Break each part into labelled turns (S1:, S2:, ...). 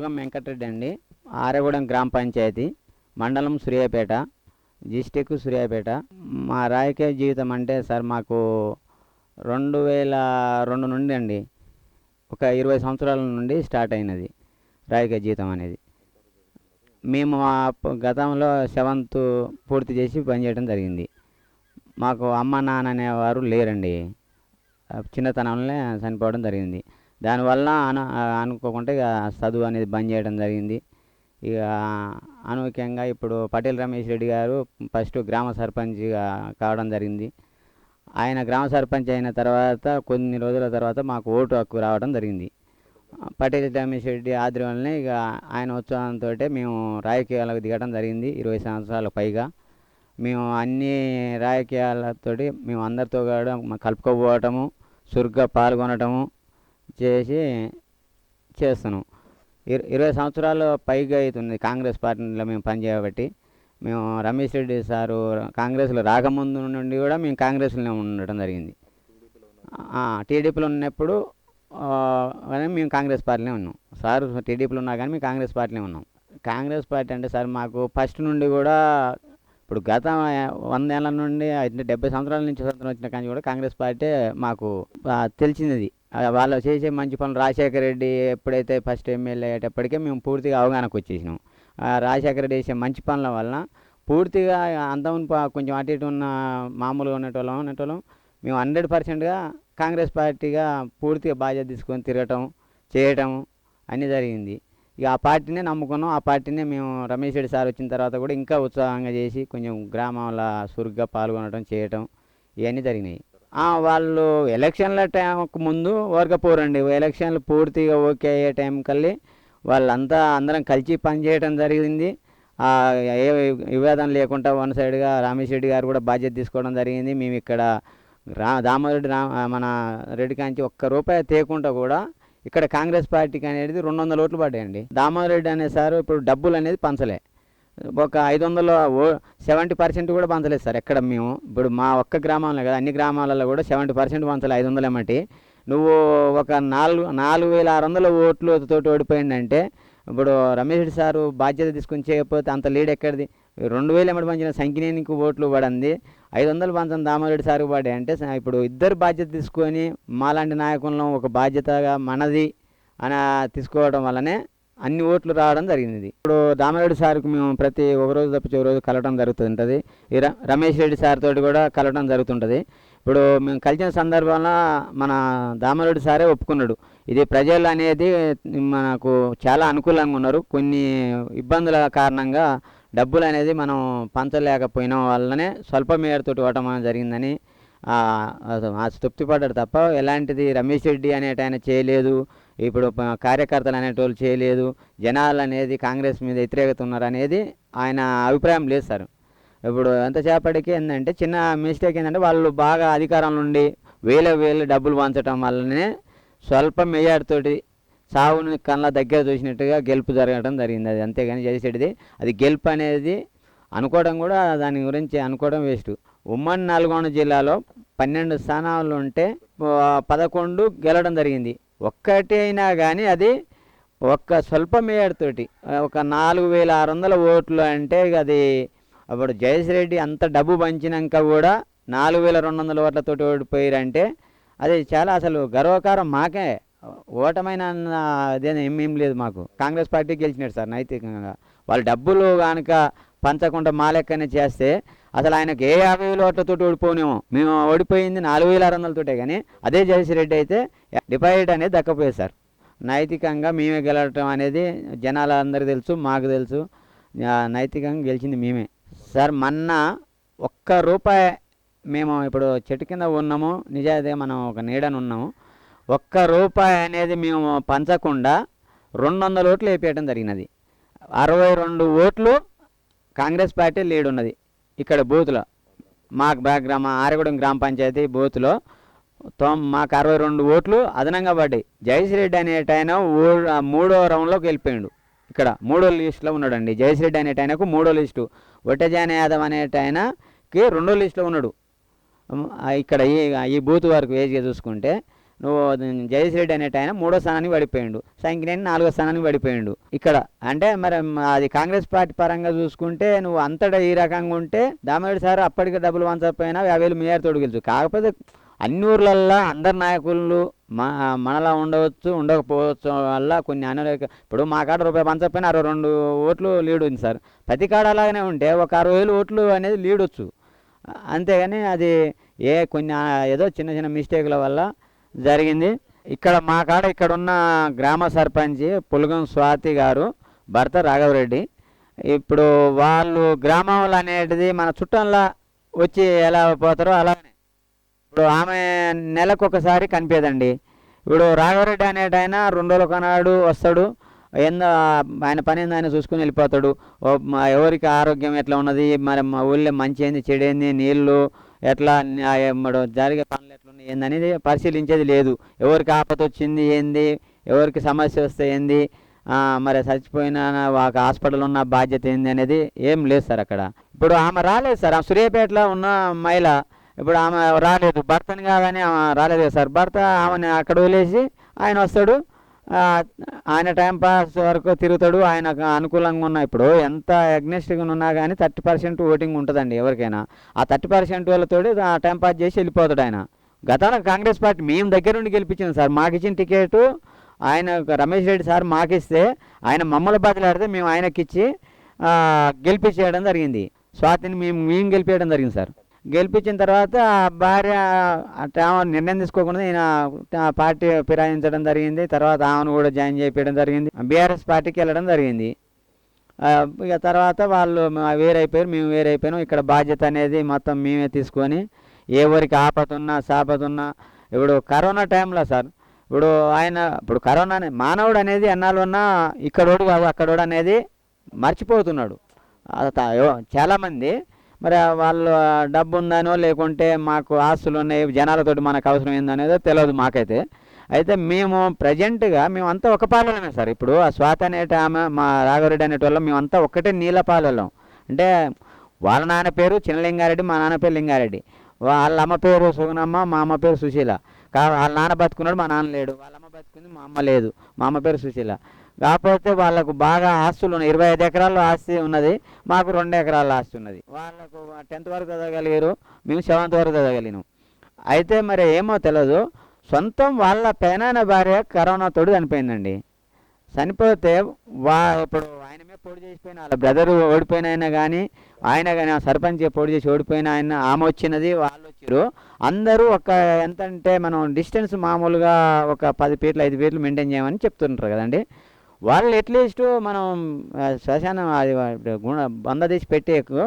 S1: పులగం వెంకటరెడ్డి అండి. ఆరగూడెం గ్రామ పంచాయతీ. మండలం సూర్యాపేట. డిస్టిక్ సూర్యాపేట. మా రాజకీయ జీవితం అంటే సార్ మాకు రెండు వేల రెండు నుండి అండి. ఒక ఇరవై సంవత్సరాల నుండి స్టార్ట్ అయినది రాజకీయ జీవితం అనేది. మేము మా గతంలో సెవెంత్ పూర్తి చేసి పనిచేయడం జరిగింది. మాకు అమ్మ నాన్న అనేవారు లేరండి. చిన్నతనంలోనే చనిపోవడం జరిగింది. దానివల్ల అను అనుకోకుండా ఇక చదువు అనేది బంద్ చేయడం జరిగింది. ఇక అనూహ్యంగా ఇప్పుడు పటేల్ రమేష్ రెడ్డి గారు ఫస్ట్ గ్రామ సర్పంచ్గా కావడం జరిగింది. ఆయన గ్రామ సర్పంచ్ అయిన తర్వాత కొన్ని రోజుల తర్వాత మాకు ఓటు హక్కు రావడం జరిగింది. పటేల్ రమేష్ రెడ్డి ఆధ్వర్యంలోనే ఇక ఆయన ఉత్సాహంతో మేము రాజకీయాలకు దిగడం జరిగింది ఇరవై సంవత్సరాల పైగా. మేము అన్ని రాజకీయాలతోటి మేము అందరితో కూడా కలుపుకోపోవటము చురుగ్గా పాల్గొనటము చేసి చేస్తున్నాం ఇర ఇరవై సంవత్సరాలు పైగా అవుతుంది కాంగ్రెస్ పార్టీలో మేము పనిచేయబట్టి మేము రమేష్ రెడ్డి సారు కాంగ్రెస్లో రాకముందు నుండి కూడా మేము కాంగ్రెస్లోనే ఉండటం జరిగింది. టీడీపీలో ఉన్నప్పుడు మేము కాంగ్రెస్ పార్టీలో ఉన్నాం. సార్ టీడీపీలో ఉన్నా కానీ మేము కాంగ్రెస్ పార్టీలో ఉన్నాం. కాంగ్రెస్ పార్టీ అంటే సార్ మాకు ఫస్ట్ నుండి కూడా ఇప్పుడు గత వందేళ్ళ నుండి అయితే డెబ్బై సంవత్సరాల నుంచి స్వతంత్రం వచ్చిన కానీ కూడా కాంగ్రెస్ పార్టీ మాకు తెలిసినది వాళ్ళు చేసే మంచి పనులు రాజశేఖర రెడ్డి ఎప్పుడైతే ఫస్ట్ ఎమ్మెల్యే అయ్యేటప్పటికే మేము పూర్తిగా అవగాహనకు వచ్చేసినాం. రాజశేఖర రెడ్డి చేసే మంచి పనుల వలన పూర్తిగా అందం కొంచెం అటు ఇటు ఉన్న మామూలుగా ఉన్నటోళ్ళం ఉన్నటోళ్ళం. మేము హండ్రెడ్ పర్సెంట్గా కాంగ్రెస్ పార్టీగా పూర్తిగా బాధ్యత తీసుకొని తిరగటం చేయటం అన్నీ జరిగింది. ఇక ఆ పార్టీనే నమ్ముకున్నాం. ఆ పార్టీనే మేము రమేష్ రెడ్డి సార్ వచ్చిన తర్వాత కూడా ఇంకా ఉత్సాహంగా చేసి కొంచెం గ్రామంలో చురుగ్గా పాల్గొనడం చేయటం ఇవన్నీ జరిగినాయి. వాళ్ళు ఎలక్షన్ల టైంకు ముందు వర్గపోరండి ఎలక్షన్లు పూర్తిగా ఓకే అయ్యే టైం కల్లి వాళ్ళంతా అందరం కలిసి పనిచేయటం జరిగింది. ఏ వివాదం లేకుండా వన్ సైడ్గా రామేష్ రెడ్డి గారు కూడా బాధ్యత తీసుకోవడం జరిగింది. మేము ఇక్కడ రా దామోదరెడ్డి రా మన రెడ్డి కాంచి ఒక్క రూపాయి తేకుండా కూడా ఇక్కడ కాంగ్రెస్ పార్టీకి అనేది రెండు వందల ఓట్లు పడ్డాయండి. దామోదర్ రెడ్డి అనే సార్ ఇప్పుడు డబ్బులు అనేది పంచలే. ఒక ఐదు వందల ఓ సెవెంటీ పర్సెంట్ కూడా పంచలేదు సార్ ఎక్కడ మేము. ఇప్పుడు మా ఒక్క గ్రామంలో కదా అన్ని గ్రామాలలో కూడా సెవెంటీ పర్సెంట్ పంచలేదు ఐదు వందలు ఏమంటే. నువ్వు ఒక నాలుగు నాలుగు వేల ఆరు వందల ఓట్లు తోటి ఓడిపోయిందంటే ఇప్పుడు రమేష్ రెడ్డి సారు బాధ్యత తీసుకొని చేయకపోతే అంత లీడ్ ఎక్కడిది? రెండు వేలు ఎమ్మడి పంచిన సంఖ్యనేనికి ఓట్లు పడింది. ఐదు వందలు పంచం దామరెడ్డి సారు పడే అంటే ఇప్పుడు ఇద్దరు బాధ్యత తీసుకొని మాలాంటి నాయకులను ఒక బాధ్యతగా మనది అని తీసుకోవడం వల్లనే అన్ని ఓట్లు రావడం జరిగింది. ఇప్పుడు దామారెడ్డి సార్కి మేము ప్రతి ఒక రోజు తప్ప ఒక రోజు కలవడం జరుగుతుంటుంది. రమేష్ రెడ్డి సార్ తోటి కూడా కలవడం జరుగుతుంటుంది. ఇప్పుడు మేము కలిసిన సందర్భంలో మన దామరెడ్డి సారే ఒప్పుకున్నాడు. ఇది ప్రజలు అనేది మనకు చాలా అనుకూలంగా ఉన్నారు. కొన్ని ఇబ్బందుల కారణంగా డబ్బులు అనేది మనం పంచలేకపోయిన వల్లనే స్వల్ప మేరతోటి ఇవ్వటం జరిగిందని ఆ, తప్ప ఎలాంటిది రమేష్ రెడ్డి అనేట ఆయన చేయలేదు. ఇప్పుడు కార్యకర్తలు అనేటోళ్ళు చేయలేదు. జనాలు అనేది కాంగ్రెస్ మీద వ్యతిరేకత ఉన్నారు అనేది ఆయన అభిప్రాయం లేదు సార్. ఇప్పుడు ఎంతసేపటికి ఏంటంటే చిన్న మిస్టేక్ ఏంటంటే వాళ్ళు బాగా అధికారంలో ఉండి వేల వేలు డబ్బులు పంచడం వల్లనే స్వల్ప మెజార్టీతోటి సావుని కళ్ళ దగ్గర చూసినట్టుగా గెలుపు జరగడం జరిగింది. అది అంతేగాని చేసేటిది అది గెలుపు అనేది అనుకోవడం కూడా దాని గురించి అనుకోవడం వేస్ట్. ఉమ్మడి నల్గొండ జిల్లాలో పన్నెండు స్థానాలు ఉంటే పదకొండు గెలడం జరిగింది. ఒక్కటి అయినా కానీ అది ఒక్క స్వల్ప మేయర్తోటి ఒక నాలుగు వేల ఆరు వందల ఓట్లు అంటే అది అప్పుడు జయేష్ రెడ్డి అంత డబ్బు పంచినాక కూడా నాలుగు వేల రెండు వందల ఓట్లతోటి ఓడిపోయారంటే అది చాలా అసలు గర్వకారం మాకే. ఓటమైన అదే ఏమేం లేదు మాకు. కాంగ్రెస్ పార్టీ గెలిచినాడు సార్ నైతికంగా. వాళ్ళు డబ్బులు కనుక పంచకుండా మాలెక్కనే చేస్తే అసలు ఆయనకు ఏ యాభై వేల ఓట్లతో ఓడిపోనేమో. మేము ఓడిపోయింది నాలుగు వేల ఆరు వందలతోటే కానీ అదే జయశ్రీ అయితే డిపాజిట్ అనేది దక్కపోయేది సార్. నైతికంగా మేమే గెలవటం అనేది జనాలందరికీ తెలుసు మాకు తెలుసు. నైతికంగా గెలిచింది మేమే. సార్ మొన్న ఒక్క రూపాయి మేము ఇప్పుడు చెట్టు కింద ఉన్నాము. నిజాయితీ మనం ఒక నీడను ఉన్నాము. ఒక్క రూపాయి అనేది మేము పంచకుండా రెండు వందల ఓట్లు వేపేయడం జరిగినది. అరవై రెండు ఓట్లు కాంగ్రెస్ పార్టీ లీడ్ ఉన్నది. ఇక్కడ బూత్లో మాకు బ్యాక్ గ్రామ ఆరగూడెం గ్రామ పంచాయతీ బూత్లో తొమ్ మాకు అరవై రెండు ఓట్లు అదనంగా పడ్డాయి. జయశ్రెడ్డి అనేట ఆయన ఓ- మూడో రౌండ్లోకి వెళ్ళిపోయాడు. ఇక్కడ మూడో లిస్టులో ఉన్నాడండి. జయశ్రెడ్డి అనేట ఆయనకు మూడో లిస్టు. ఒట్టజాన యాదవ్ అనేట ఆయనకి రెండో లిస్టులో ఉన్నాడు. ఇక్కడ ఈ ఈ బూత్ వరకు వేజ్గా చూసుకుంటే నువ్వు జగదీష్ రెడ్డి అనేట ఆయన మూడో స్థానానికి పడిపోయిండు. సంకినేని నాలుగో స్థానానికి పడిపోయిండు. ఇక్కడ అంటే మరి అది కాంగ్రెస్ పార్టీ పరంగా చూసుకుంటే నువ్వు అంతటా ఈ రకంగా ఉంటే దామరెడ్డి సార్ అప్పటికే డబ్బులు వంచకపోయినా యాభై వేలు మేయర్ తోడు గెలుచు కాకపోతే అన్ని ఊర్లల్లో అందరు నాయకులు మనలా ఉండవచ్చు ఉండకపోవచ్చు వల్ల కొన్ని అనారోగ్య ఇప్పుడు మా కాడ రూపాయి పంచకపోయినా అరవై రెండు ఓట్లు లీడ్ ఉంది సార్. ప్రతి కాడ అలాగనే ఉంటే ఒక అరవై వేలు ఓట్లు అనేది లీడ్ వచ్చు అంతేగాని అది ఏ కొన్ని ఏదో చిన్న చిన్న మిస్టేక్ల వల్ల జరిగింది. ఇక్కడ మా కాడ ఇక్కడ ఉన్న గ్రామ సర్పంచ్ పులగం స్వాతి గారు భర్త రాఘవరెడ్డి. ఇప్పుడు వాళ్ళు గ్రామంలో అనేది మన చుట్టంలా వచ్చి ఎలా పోతారో అలానే. ఇప్పుడు ఆమె నెలకు ఒకసారి కనిపించదండి ఇప్పుడు రాఘవరెడ్డి అనేట ఆయన రెండు రోజులు ఒకనాడు వస్తాడు. ఏందో ఆయన పని ఏందో ఆయన చూసుకుని వెళ్ళిపోతాడు. మా ఎవరికి ఆరోగ్యం ఎట్లా ఉన్నది? మరి మా ఊళ్ళో మంచి ఏంది? చెడేంది నీళ్ళు ఎట్లా జరిగే పనులు ఎట్లా ఉన్నాయి ఏంది అనేది పరిశీలించేది లేదు. ఎవరికి ఆపద వచ్చింది ఏంది? ఎవరికి సమస్య వస్తే ఏంది? మరి చచ్చిపోయిన ఒక హాస్పిటల్ ఉన్న బాధ్యత ఏంది అనేది ఏం లేదు సార్ అక్కడ. ఇప్పుడు ఆమె రాలేదు సార్. ఆ సూర్యాపేటలో ఉన్న మహిళ ఇప్పుడు ఆమె రాలేదు. భర్తని కాగానే ఆమె రాలేదు సార్. భర్త ఆమెని అక్కడ వదిలేసి ఆయన వస్తాడు. ఆయన టైం పాస్ వరకు తిరుగుతాడు. ఆయనకు అనుకూలంగా ఉన్న ఇప్పుడు ఎంత అగ్నెస్ట్గా ఉన్నా కానీ థర్టీ పర్సెంట్ ఓటింగ్ ఉంటుందండి ఎవరికైనా. ఆ థర్టీ పర్సెంట్ వాళ్ళతోటి ఆ టైం పాస్ చేసి వెళ్ళిపోతాడు ఆయన. గతంలో కాంగ్రెస్ పార్టీ మేము దగ్గర నుండి గెలిపించింది సార్. మాకు ఇచ్చిన టికెట్ ఆయన రమేష్ రెడ్డి సార్ మాకిస్తే ఆయన మమ్మల్ని బదిలాడితే మేము ఆయనకిచ్చి గెలిపించేయడం జరిగింది. స్వాతిని మేము మేము గెలిపేయడం జరిగింది సార్. గెలిపించిన తర్వాత భార్య అంటే ఆమె నిర్ణయం తీసుకోకుండా ఈయన పార్టీ ఫిరాయించడం జరిగింది. తర్వాత ఆమెను కూడా జాయిన్ చేయించడం జరిగింది. బీఆర్ఎస్ పార్టీకి వెళ్ళడం జరిగింది. ఇక తర్వాత వాళ్ళు వేరైపోయారు మేము వేరైపోయినాం. ఇక్కడ బాధ్యత అనేది మొత్తం మేమే తీసుకొని ఎవరికి ఆపద ఉన్నా ఉన్నా ఇప్పుడు కరోనా టైంలో సార్ ఇప్పుడు ఆయన ఇప్పుడు కరోనా అనే- మానవుడు అనేది ఎన్నాళ్ళు ఉన్నా ఇక్కడోడు కాదు అక్కడోడు అనేది మర్చిపోతున్నాడు. చాలామంది మరి వాళ్ళు డబ్బు ఉందనో లేకుంటే మాకు ఆస్తులు ఉన్నాయి జనాలతోటి మనకు అవసరం ఏందనేదో తెలియదు మాకైతే. అయితే మేము ప్రజెంట్గా మేమంతా ఒక పాలెమే సార్. ఇప్పుడు ఆ స్వాత అనేట ఆమె మా రాఘవరెడ్డి అనేటోళ్ళం మేమంతా ఒక్కటే నీళ్ళ పాలెలం అంటే వాళ్ళ నాన్న పేరు చిన్నలింగారెడ్డి మా నాన్న పేరు లింగారెడ్డి. వాళ్ళ అమ్మ పేరు సుగుణమ్మ మా అమ్మ పేరు సుశీల. కా వాళ్ళ నాన్న బతుకున్నాడు మా నాన్న లేడు. వాళ్ళ అమ్మ బతుకుంది మా అమ్మ లేదు. మా అమ్మ పేరు సుశీల. కాకపోతే వాళ్ళకు బాగా ఆస్తులు ఉన్నాయి. ఇరవై ఐదు ఎకరాల్లో ఆస్తి ఉన్నది. మాకు రెండు ఎకరాల ఆస్తి ఉన్నది. వాళ్ళకు టెన్త్ వరకు చదవగలిగారు. మేము సెవెంత్ వరకు చదవగలిగినాం. అయితే మరి ఏమో తెలియదు సొంతం వాళ్ళ పెనాన్న భార్య కరోనా తోడు చనిపోయిందండి. చనిపోతే వా ఇప్పుడు ఆయన మీద పొడి చేసిపోయిన వాళ్ళ బ్రదర్ ఓడిపోయిన ఆయన కానీ ఆయన కానీ ఆ సర్పంచ్ పొడి చేసి ఓడిపోయిన ఆయన ఆమె వచ్చినది వాళ్ళు వచ్చారు అందరూ ఒక ఎంత అంటే మనం డిస్టెన్స్ మామూలుగా ఒక పది ఫీట్లు ఐదు ఫీట్లు మెయింటైన్ చేయమని చెప్తుంటారు కదండి. వాళ్ళు అట్లీస్ట్ మనం శ్మశానం అది గుణ వంద తీసి పెట్టేకు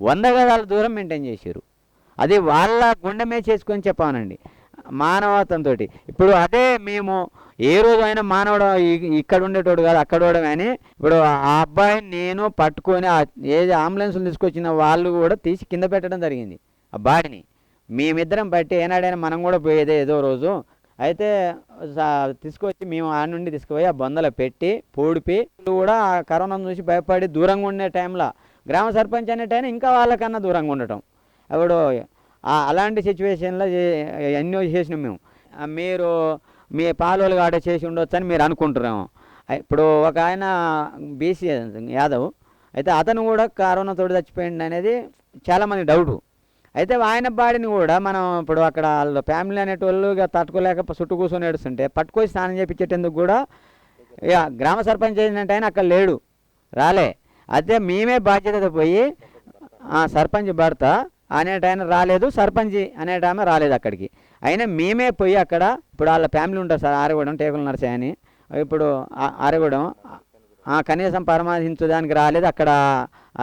S1: వంద గదాల దూరం మెయింటైన్ చేశారు. అది వాళ్ళ గుండె చేసుకొని చెప్పానండి మానవత్వంతో ఇప్పుడు అదే మేము ఏ రోజు అయినా మానవుడు ఇక్కడ ఉండేటోడు కాదు అక్కడ ఉండడం కానీ ఇప్పుడు ఆ అబ్బాయిని నేను పట్టుకొని ఏది అంబులెన్స్లు తీసుకొచ్చిన వాళ్ళు కూడా తీసి కింద పెట్టడం జరిగింది. ఆ బాడీని. మేమిద్దరం బట్టి ఏనాడైనా మనం కూడా పోయేదే ఏదో రోజు అయితే తీసుకొచ్చి మేము ఆ నుండి తీసుకుపోయి ఆ బొందలో పెట్టి పూడిపి కూడా ఆ కరోనా చూసి భయపడి దూరంగా ఉండే టైంలో గ్రామ సర్పంచ్ అనేటైనా ఇంకా వాళ్ళకన్నా దూరంగా ఉండటం. అప్పుడు అలాంటి సిచ్యువేషన్లో ఎన్నో చేసినాం మేము. మీరు మీ పాలోలు ఆడ చేసి ఉండొచ్చు అని మీరు అనుకుంటున్నాము. ఇప్పుడు ఒక ఆయన బీసీ యాదవ్ అయితే అతను కూడా కరోనా తోటి చచ్చిపోయింది అనేది చాలామంది డౌటు. అయితే ఆయన బాడీని కూడా మనం ఇప్పుడు అక్కడ వాళ్ళ ఫ్యామిలీ అనేటోళ్ళు ఇక తట్టుకోలేక చుట్టూ కూర్చొని ఏడుస్తుంటే పట్టుకొని స్నానం చేయించేటందుకు కూడా ఇక గ్రామ సర్పంచ్ ఏంటంటే ఆయన అక్కడ లేడు. రాలే. అయితే మేమే బాధ్యత పోయి సర్పంచ్ భర్త అనేట ఆయన రాలేదు సర్పంచ్ అనేట ఆమె రాలేదు అక్కడికి. అయినా మేమే పోయి అక్కడ ఇప్పుడు వాళ్ళ ఫ్యామిలీ ఉంటారు సార్ ఆరగూడెం టేకులు నరసయ్య అని ఇప్పుడు ఆరగూడెం ఆ, కనీసం పరామర్శించడానికి రాలేదు అక్కడ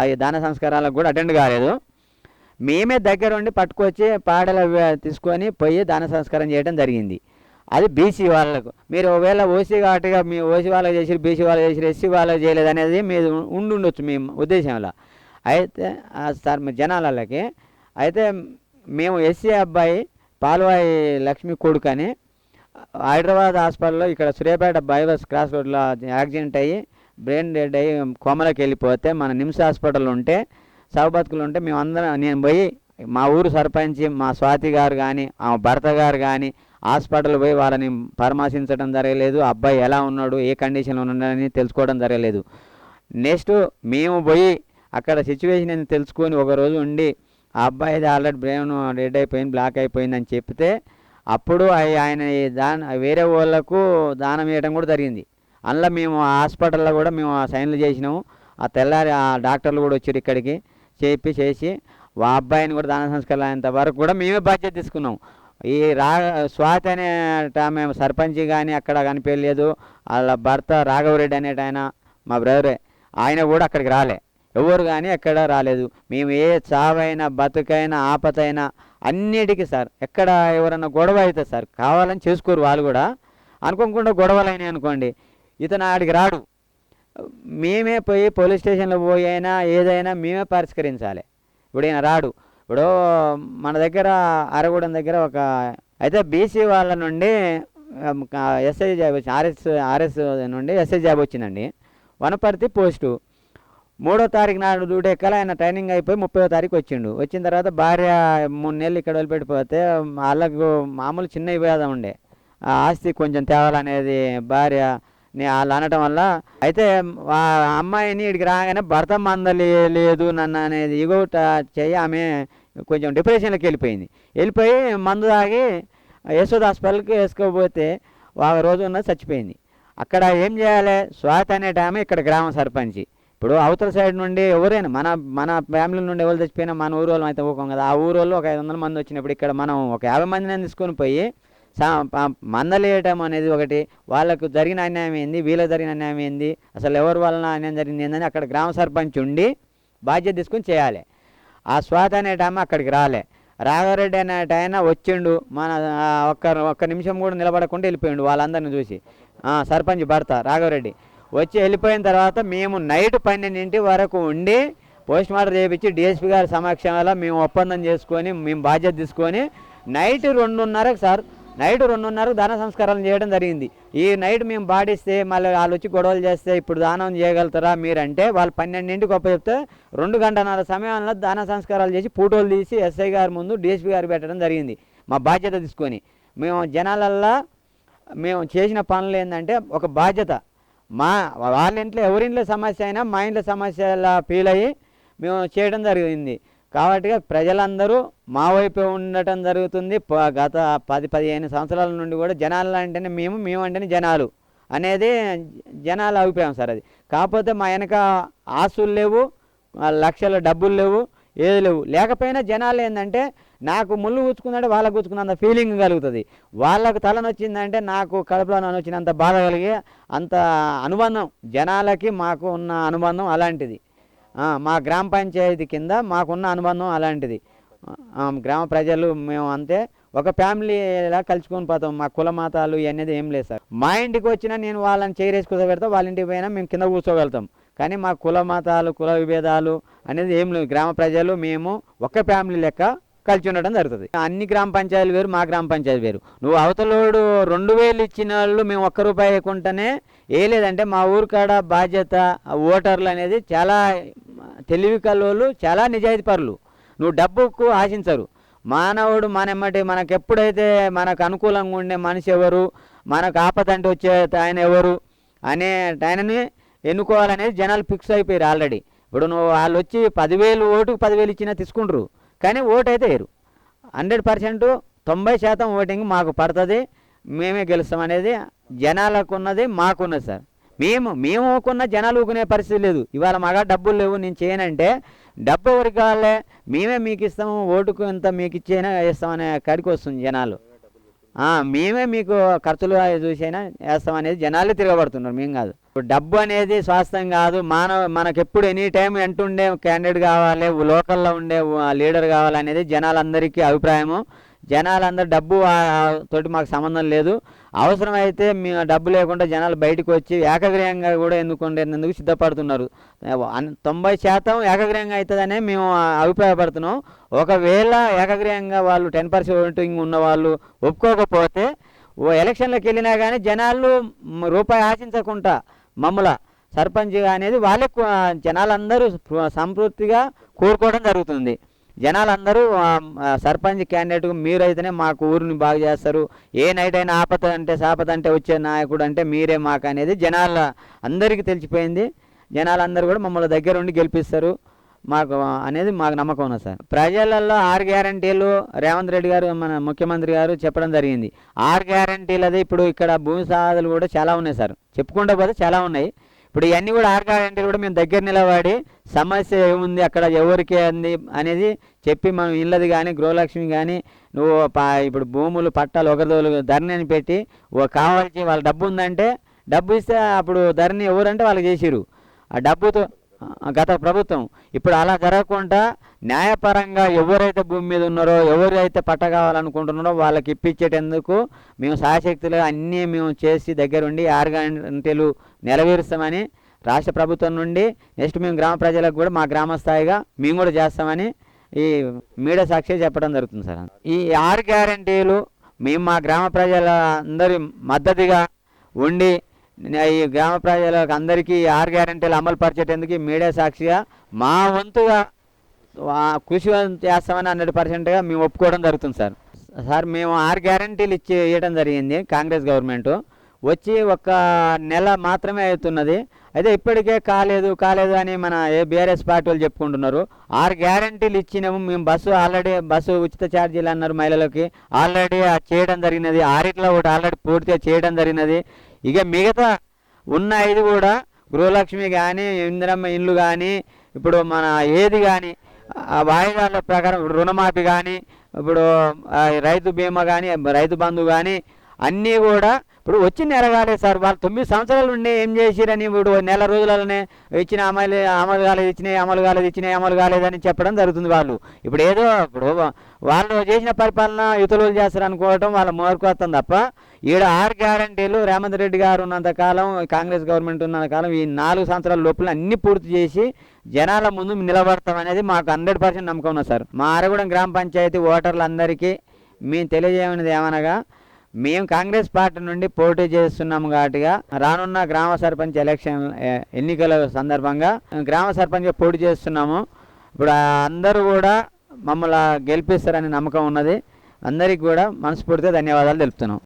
S1: ఈ దాన సంస్కారాలకు కూడా అటెండ్ కాలేదు. మేమే దగ్గర ఉండి పట్టుకొచ్చి పాడలు తీసుకొని పోయి దాన సంస్కారం చేయడం జరిగింది. అది బీసీ వాళ్ళకు. మీరు ఒకవేళ ఓసీ కాబట్టిగా మీ ఓసీ వాళ్ళకి చేసి బీసీ వాళ్ళకి చేసి ఎస్సీ వాళ్ళకి చేయలేదు అనేది మీరు ఉండుండొచ్చు మీ ఉద్దేశంలో. అయితే సార్ జనాలకి అయితే మేము ఎస్సీ అబ్బాయి పాల్వాయి లక్ష్మి కొడుకు అని హైదరాబాద్ హాస్పిటల్లో ఇక్కడ సూర్యాపేట బైబస్ క్రాస్ రోడ్లో యాక్సిడెంట్ అయ్యి బ్రెయిన్ డెడ్ అయ్యి కోమలోకి వెళ్ళిపోతే మన నిమ్స్ హాస్పిటల్ ఉంటే సాగు బతుకులు ఉంటే మేమందరం నేను పోయి మా ఊరు సర్పంచ్ మా స్వాతి గారు కానీ ఆ భర్త గారు కానీ హాస్పిటల్ పోయి వాళ్ళని పరామర్శించడం జరగలేదు. అబ్బాయి ఎలా ఉన్నాడు ఏ కండిషన్లో ఉన్నాడని తెలుసుకోవడం జరగలేదు. నెక్స్ట్ మేము పోయి అక్కడ సిచ్యువేషన్ ఏంది తెలుసుకొని ఒక రోజు ఉండి ఆ అబ్బాయిది ఆల్రెడీ బ్రెయిన్ డెడ్ అయిపోయింది బ్లాక్ అయిపోయింది అని చెప్తే అప్పుడు ఆయన ఈ దాన వేరే వాళ్ళకు దానం వేయడం కూడా జరిగింది. అందులో మేము ఆ హాస్పిటల్లో కూడా మేము ఆ సైన్లు చేసినాము. ఆ తెల్లారి ఆ డాక్టర్లు కూడా వచ్చారు ఇక్కడికి. చెప్పి చేసి ఆ అబ్బాయిని కూడా దాన సంస్కారాలు అయినంత వరకు కూడా మేమే బాధ్యత తీసుకున్నాం. ఈ రా స్వాతి అనే ఆమె సర్పంచ్ కానీ అక్కడ కనిపించలేదు వాళ్ళ భర్త రాఘవరెడ్డి అనేట ఆయన మా బ్రదరే. ఆయన కూడా అక్కడికి రాలే. ఎవరు కానీ ఎక్కడ రాలేదు. మేము ఏ చావైనా బతుకైనా ఆపతైనా అన్నిటికీ సార్ ఎక్కడ ఎవరన్నా గొడవ అవుతుంది సార్ కావాలని చేసుకోరు వాళ్ళు కూడా. అనుకోకుండా గొడవలు అయినాయి అనుకోండి. ఇతను ఆడికి రాడు. మేమే పోయి పోలీస్ స్టేషన్లో పోయి అయినా ఏదైనా మేమే పరిష్కరించాలి. ఇప్పుడు ఈయన రాడు. ఇప్పుడు మన దగ్గర అరగూడెం దగ్గర ఒక అయితే బీసీ వాళ్ళ నుండి ఎస్ఐ జాబ్ వచ్చి ఆర్ఎస్ ఆర్ఎస్ నుండి ఎస్ఐ జాబ్ వచ్చిందండి. వనపర్తి పోస్టు. మూడో తారీఖు నాడు దూడెక్కల ఆయన ట్రైనింగ్ అయిపోయి ముప్పై తారీఖు వచ్చిండు. వచ్చిన తర్వాత భార్య మూడు నెలలు ఇక్కడ వదిలిపెట్టిపోతే వాళ్ళకు మామూలు చిన్న వివాదం ఉండే. ఆస్తి కొంచెం తేవాలనేది భార్య వాళ్ళు అనటం వల్ల అయితే ఆ అమ్మాయిని ఇక్కడికి రాగానే భర్త మందలి లేదు నన్ను అనేది ఇగోట చెయ్యి ఆమె కొంచెం డిప్రెషన్లోకి వెళ్ళిపోయింది. వెళ్ళిపోయి మందు తాగి యశోద్ హాస్పిటల్కి వేసుకోకపోతే ఒక రోజు ఉన్న చచ్చిపోయింది. అక్కడ ఏం చేయాలి? స్వాతి అనే ఆమె ఇక్కడ గ్రామ సర్పంచి. ఇప్పుడు అవతల సైడ్ నుండి ఎవరైనా మన మన ఫ్యామిలీ నుండి ఎవరు చచ్చిపోయినా మన ఊరు వాళ్ళం అయితే ఊకోం కదా. ఆ ఊరు వాళ్ళు ఒక ఐదు వందల మంది వచ్చినప్పుడు ఇక్కడ మనం ఒక యాభై మందిని తీసుకొని పోయి మందలేయటం అనేది ఒకటి. వాళ్ళకు జరిగిన అన్యాయం ఏంది? వీళ్ళకి జరిగిన అన్యాయం ఏంది? అసలు ఎవరి వలన అన్యాయం జరిగింది ఏందని అక్కడ గ్రామ సర్పంచ్ ఉండి బాధ్యత తీసుకొని చేయాలి. ఆ స్వాత అనేట ఆమె అక్కడికి రాలే. రాఘవరెడ్డి అనేట ఆయన వచ్చిండు. మన ఒక్క ఒక్క నిమిషం కూడా నిలబడకుండా వెళ్ళిపోయిండు వాళ్ళందరిని చూసి. సర్పంచ్ భర్త రాఘవరెడ్డి. వచ్చి వెళ్ళిపోయిన తర్వాత మేము నైట్ పన్నెండింటి వరకు ఉండి పోస్ట్ మార్టం చేయించి డిఎస్పీ గారి సమక్షంలో మేము ఒప్పందం చేసుకొని మేము బాధ్యత తీసుకొని నైట్ రెండున్నరకు సార్ నైట్ రెండున్నర దాన సంస్కారాలు చేయడం జరిగింది. ఈ నైట్ మేము పాటిస్తే మళ్ళీ వాళ్ళు వచ్చి గొడవలు చేస్తే ఇప్పుడు దానం చేయగలుగుతారా మీరంటే వాళ్ళు పన్నెండింటికి గొప్ప చెప్తే రెండు గంటన్నర సమయంలో దాన సంస్కారాలు చేసి ఫోటోలు తీసి ఎస్ఐ గారి ముందు డిఎస్పీ గారు పెట్టడం జరిగింది. మా బాధ్యత తీసుకొని. మేము జనాలల్లా మేము చేసిన పనులు ఏంటంటే ఒక బాధ్యత. మా వాళ్ళ ఇంట్లో ఎవరింట్లో సమస్య అయినా మా ఇంట్లో సమస్యలా ఫీల్ అయ్యి మేము చేయడం జరిగింది. కాబట్టి ప్రజలందరూ మా వైపే ఉండటం జరుగుతుంది. ప- గత పది పదిహేను సంవత్సరాల నుండి కూడా జనాలు అంటేనే మేము మేము అంటేనే జనాలు అనేది జనాల అభిప్రాయం సార్ అది. కాకపోతే మా వెనక ఆస్తులు లేవు లక్షల డబ్బులు లేవు ఏది లేవు. లేకపోయినా జనాలు ఏంటంటే నాకు ముళ్ళు గుచ్చుకుందంటే వాళ్ళకు గుచ్చుకున్నంత ఫీలింగ్ కలుగుతుంది. వాళ్ళకు తలనొచ్చిందంటే నాకు కడుపులో వచ్చినంత బాధ కలిగి అంత అనుబంధం జనాలకి మాకు ఉన్న అనుబంధం అలాంటిది. మా గ్రామ పంచాయతీ కింద మాకున్న అనుబంధం అలాంటిది. గ్రామ ప్రజలు మేము అంతే. ఒక ఫ్యామిలీలా కలుసుకొని పోతాం. మా కుల మతాలు అనేది ఏం లేదు సార్. మా ఇంటికి వచ్చినా నేను వాళ్ళని చేరేసి కూర్చోబెడతా వాళ్ళ ఇంటికి పోయినా మేము కింద కూర్చోగలుగుతాం. కానీ మా కుల మతాలు కుల విభేదాలు అనేది ఏం లేవు. గ్రామ ప్రజలు మేము ఒక ఫ్యామిలీ లెక్క కలిసి ఉండడం జరుగుతుంది. అన్ని గ్రామ పంచాయతీలు వేరు మా గ్రామ పంచాయతీ వేరు. నువ్వు అవతలోడు రెండు వేలు ఇచ్చిన వాళ్ళు మేము ఒక్క రూపాయి ఇవ్వకుండానే లేదంటే మా ఊరు కాడ బాధ్యత ఓటర్లు అనేది చాలా తెలివి కలవాళ్ళు చాలా నిజాయితీ పరులు. నువ్వు డబ్బుకు ఆశించరు. మానవుడు మనమ్మటి మనకు ఎప్పుడైతే మనకు అనుకూలంగా ఉండే మనిషి ఎవరు మనకు ఆపదంటే వచ్చే ఆయన ఎవరు అనే ఆయనని ఎన్నుకోవాలనేది జనాలు ఫిక్స్ అయిపోయారు ఆల్రెడీ. ఇప్పుడు నువ్వు వాళ్ళు వచ్చి పదివేలు ఓటుకు పదివేలు ఇచ్చినా తీసుకుంటారు. కానీ ఓటు అయితే వేరు హండ్రెడ్ పర్సెంట్ తొంభై శాతం ఓటింగ్ మాకు పడుతుంది. మేమే గెలుస్తామనేది జనాలకున్నది జనాలకు ఉన్నది మాకున్నది సార్. మేము మేము ఊకున్న జనాలు ఊకునే పరిస్థితి లేదు. ఇవాళ మగా డబ్బులు లేవు నేను చేయనంటే డబ్బు ఎవరికి కావాలే? మేమే మీకు ఇస్తాము ఓటుకు ఎంత మీకు ఇచ్చేనా వేస్తామనే కాడికి వస్తుంది జనాలు. మేమే మీకు ఖర్చులు చూసైనా వేస్తాం అనేది జనాలే తిరగబడుతున్నారు మేము కాదు. ఇప్పుడు డబ్బు అనేది స్వాస్థ్యం కాదు. మానవ మనకు ఎప్పుడు ఎనీ టైం ఎంటుండే క్యాండిడేట్ కావాలి లోకల్లో ఉండే లీడర్ కావాలనేది జనాలందరికీ అభిప్రాయము. జనాలందరూ డబ్బు ఆ, తోటి మాకు సంబంధం లేదు. అవసరమైతే మేము డబ్బు లేకుండా జనాలు బయటకు వచ్చి ఏకగ్రీయంగా కూడా ఎందుకు సిద్ధపడుతున్నారు. తొంభై శాతం ఏకగ్రీయంగా అవుతుందనే మేము అభిప్రాయపడుతున్నాం. ఒకవేళ ఏకగ్రీయంగా వాళ్ళు టెన్ పర్సెంట్ ఉన్న వాళ్ళు ఒప్పుకోకపోతే ఓ ఎలక్షన్లకు వెళ్ళినా కానీ జనాలు రూపాయి ఆశించకుండా మమ్మల సర్పంచ్ అనేది వాళ్ళే జనాలందరూ సంతృప్తిగా కోరుకోవడం జరుగుతుంది. జనాలందరూ సర్పంచ్ క్యాండిడేట్ మీరైతేనే మాకు ఊరిని బాగు చేస్తారు. ఏ నైట్ అయినా ఆపద అంటే సాపద అంటే వచ్చే నాయకుడు అంటే మీరే మాకు అనేది జనాల అందరికీ తెలిసిపోయింది. జనాలందరూ కూడా మమ్మల్ని దగ్గర ఉండి గెలిపిస్తారు. మాకు అనేది మాకు నమ్మకం ఉన్నది సార్. ప్రజలలో ఆరు గ్యారంటీలు రేవంత్ రెడ్డి గారు మన ముఖ్యమంత్రి గారు చెప్పడం జరిగింది. ఆరు గ్యారంటీలు అదే ఇప్పుడు ఇక్కడ భూమి సాధలు కూడా చాలా ఉన్నాయి సార్. చెప్పుకుంటే పోతే చాలా ఉన్నాయి. ఇప్పుడు ఇవన్నీ కూడా ఆగాలంటే కూడా మేము దగ్గర నిలబడి సమస్య ఏముంది అక్కడ ఎవరికి అంది అనేది చెప్పి మనం ఇళ్ళది కానీ గృహలక్ష్మి కానీ నువ్వు ఇప్పుడు భూములు పట్టాలు ఒకరిదోలు ధరణిని పెట్టి ఓ కావాల్సి వాళ్ళ డబ్బు ఉందంటే డబ్బు ఇస్తే అప్పుడు ధరణి ఎవరంటే వాళ్ళకి చేసిరు ఆ డబ్బుతో గత ప్రభుత్వం. ఇప్పుడు అలా జరగకుండా న్యాయపరంగా ఎవరైతే భూమి మీద ఉన్నారో ఎవరైతే పట్ట కావాలనుకుంటున్నారో వాళ్ళకి ఇప్పించేటందుకు మేము సాయశక్తులు అన్నీ మేము చేసి దగ్గరుండి ఆరు గంటలు నెరవేరుస్తామని రాష్ట్ర ప్రభుత్వం నుండి నెక్స్ట్ మేము గ్రామ ప్రజలకు కూడా మా గ్రామ స్థాయిగా మేము కూడా చేస్తామని ఈ మీడియా సాక్షి చెప్పడం జరుగుతుంది సార్. ఈ ఆరు గ్యారంటీలు మేము మా గ్రామ ప్రజల అందరి మద్దతుగా ఉండి ఈ గ్రామ ప్రజలకు అందరికీ ఈ ఆరు గ్యారంటీలు అమలు పరిచేటందుకు మీడియా సాక్షిగా మా వంతుగా కృషి చేస్తామని హండ్రెడ్ పర్సెంట్గా మేము ఒప్పుకోవడం జరుగుతుంది సార్. సార్ మేము ఆరు గ్యారంటీలు ఇచ్చి ఇవ్వడం జరిగింది కాంగ్రెస్ గవర్నమెంట్. వచ్చి ఒక నెల మాత్రమే అవుతున్నది. అయితే ఇప్పటికే కాలేదు కాలేదు అని మన ఏ బీఆర్ఎస్ పార్టీ వాళ్ళు చెప్పుకుంటున్నారు. ఆరు గ్యారంటీలు ఇచ్చినాము. మేము బస్సు ఆల్రెడీ బస్సు ఉచిత ఛార్జీలు అన్నారు మహిళలకి. ఆల్రెడీ చేయడం జరిగినది. ఆరిట్లో ఒకటి ఆల్రెడీ పూర్తిగా చేయడం జరిగినది. ఇక మిగతా ఉన్న ఐదు కూడా గృహలక్ష్మి కానీ ఇందిరమ్మ ఇల్లు కానీ ఇప్పుడు మన ఏది కానీ ఆ వాయిదాల ప్రకారం రుణమాఫీ కానీ ఇప్పుడు రైతు బీమా కానీ రైతు బంధు కానీ అన్నీ కూడా ఇప్పుడు వచ్చి నెల సార్. వాళ్ళు తొమ్మిది సంవత్సరాలు ఉండే ఏం చేసిరని ఇప్పుడు నెల రోజులలోనే ఇచ్చిన అమలు అమలు కాలేదు ఇచ్చినాయి అమలు కాలేదు ఇచ్చినాయి అమలు కాలేదని చెప్పడం జరుగుతుంది వాళ్ళు. ఇప్పుడు ఏదో ఇప్పుడు వాళ్ళు చేసిన పరిపాలన ఇతరులు చేస్తారు అనుకోవటం వాళ్ళ మూర్ఖత్వం తప్ప ఈడ ఆరు గ్యారంటీలు రేవంత్ రెడ్డి గారు ఉన్నంత కాలం కాంగ్రెస్ గవర్నమెంట్ ఉన్నంత కాలం ఈ నాలుగు సంవత్సరాల లోపల అన్ని పూర్తి చేసి జనాల ముందు నిలబడతాం అనేది మాకు హండ్రెడ్ పర్సెంట్ నమ్మకం ఉన్నది సార్. మా అరగూడెం గ్రామ పంచాయతీ ఓటర్లందరికీ మేము తెలియజేయమనేది ఏమనగా మేము కాంగ్రెస్ పార్టీ నుండి పోటీ చేస్తున్నాము కాబట్టిగా రానున్న గ్రామ సర్పంచ్ ఎలక్షన్ ఎన్నికల సందర్భంగా గ్రామ సర్పంచ్గా పోటీ చేస్తున్నాము. ఇప్పుడు అందరూ కూడా మమ్మల్ని గెలిపిస్తారని నమ్మకం ఉన్నది. అందరికీ కూడా మనస్ఫూర్తిగా ధన్యవాదాలు తెలుపుతున్నాం.